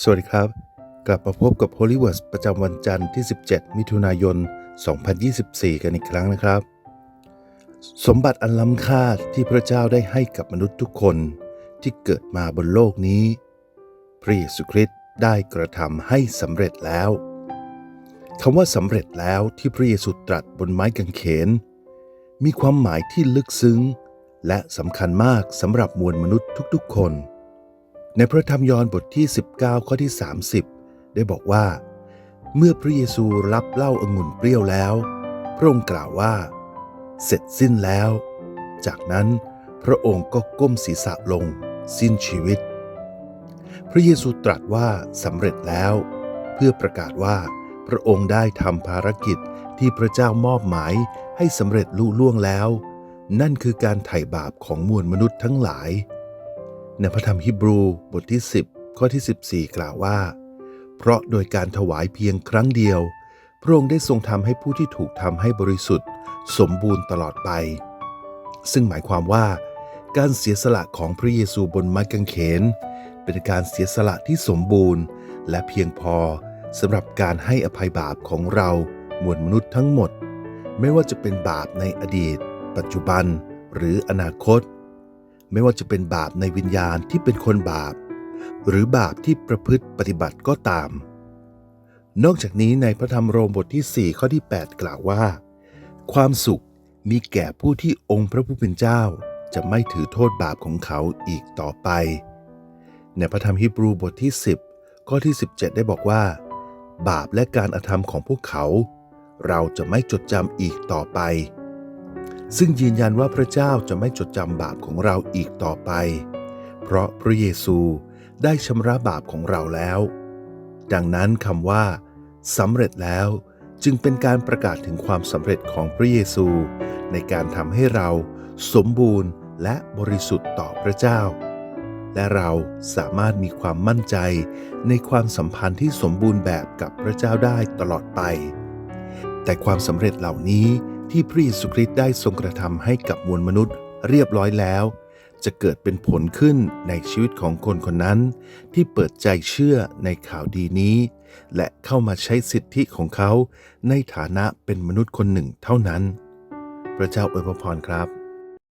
สวัสดีครับ กลับมาพบกับ Holy Words ประจำวันจันทร์ที่ 17 มิถุนายน 2024 กันอีกครั้งนะครับ สมบัติอันล้ำค่าที่พระเจ้าได้ให้กับมนุษย์ทุกคนที่เกิดมาบนโลกนี้ พระเยซูคริสต์ได้กระทำให้สำเร็จแล้วคำว่าสำเร็จแล้วที่พระเยซูตรัสบนไม้กางเขน มีความหมายที่ลึกซึ้ง และสำคัญมากสำหรับมวลมนุษย์ทุกๆ คน ในพระธรรมยอห์นบทที่ 19 ข้อที่ 30 ได้บอกว่า เมื่อพระเยซูรับเหล้าองุ่นเปรี้ยวแล้ว พระองค์กล่าวว่า เสร็จสิ้นแล้ว จากนั้นพระองค์ก็ก้มศีรษะลง สิ้นชีวิต พระเยซูตรัสว่าสำเร็จแล้ว เพื่อประกาศว่า พระองค์ได้ทำภารกิจที่พระเจ้ามอบหมายให้สำเร็จลุล่วงแล้ว นั่นคือการไถ่บาปของมวลมนุษย์ทั้งหลาย ในพระธรรมฮิบรูบทที่ 10 ข้อที่ 14 กล่าวว่า เพราะโดยการถวายเพียงครั้งเดียว พระองค์ได้ทรงทำให้ผู้ที่ถูกทำให้บริสุทธิ์ สมบูรณ์ตลอดไป ซึ่งหมายความว่า การเสียสละของพระเยซูบนไม้กางเขน เป็นการเสียสละที่สมบูรณ์ และเพียงพอสำหรับการให้อภัยบาปของเรามวลมนุษย์ทั้งหมด ไม่ว่าจะเป็นบาปในอดีต ปัจจุบัน หรืออนาคต ไม่ว่าจะเป็นบาปในวิญญาณที่เป็นคนบาป หรือบาปที่ประพฤติปฏิบัติก็ตาม นอกจากนี้ในพระธรรมโรมบทที่ 4 ข้อที่ 8 กล่าวว่า ความสุขมีแก่ผู้ที่องค์พระผู้เป็นเจ้า จะไม่ถือโทษบาปของเขาอีกต่อไป ในพระธรรมฮีบรูบทที่ 10 ข้อที่ 17 ได้บอกว่า บาปและการอาธรรมของพวกเขา เราจะไม่จดจำอีกต่อไป ซึ่งยืนยันว่าพระเจ้าจะไม่จดจำบาปของเราอีกต่อไป เพราะพระเยซูได้ชำระบาปของเราแล้ว ดังนั้นคำว่าสำเร็จแล้วจึงเป็นการประกาศถึงความสำเร็จของพระเยซู ในการทำให้เราสมบูรณ์และบริสุทธิ์ต่อพระเจ้า และเราสามารถมีความมั่นใจในความสัมพันธ์ที่สมบูรณ์แบบกับพระเจ้าได้ตลอดไป แต่ความสำเร็จเหล่านี้ ที่พระเยซูคริสต์ได้ทรงกระทำให้กับมวลมนุษย์เรียบร้อยแล้ว จะเกิดเป็นผลขึ้นในชีวิตของคนคนนั้น ที่เปิดใจเชื่อในข่าวดีนี้ และเข้ามาใช้สิทธิของเขาในฐานะเป็นมนุษย์คนหนึ่งเท่านั้น พระเจ้าอวยพรครับ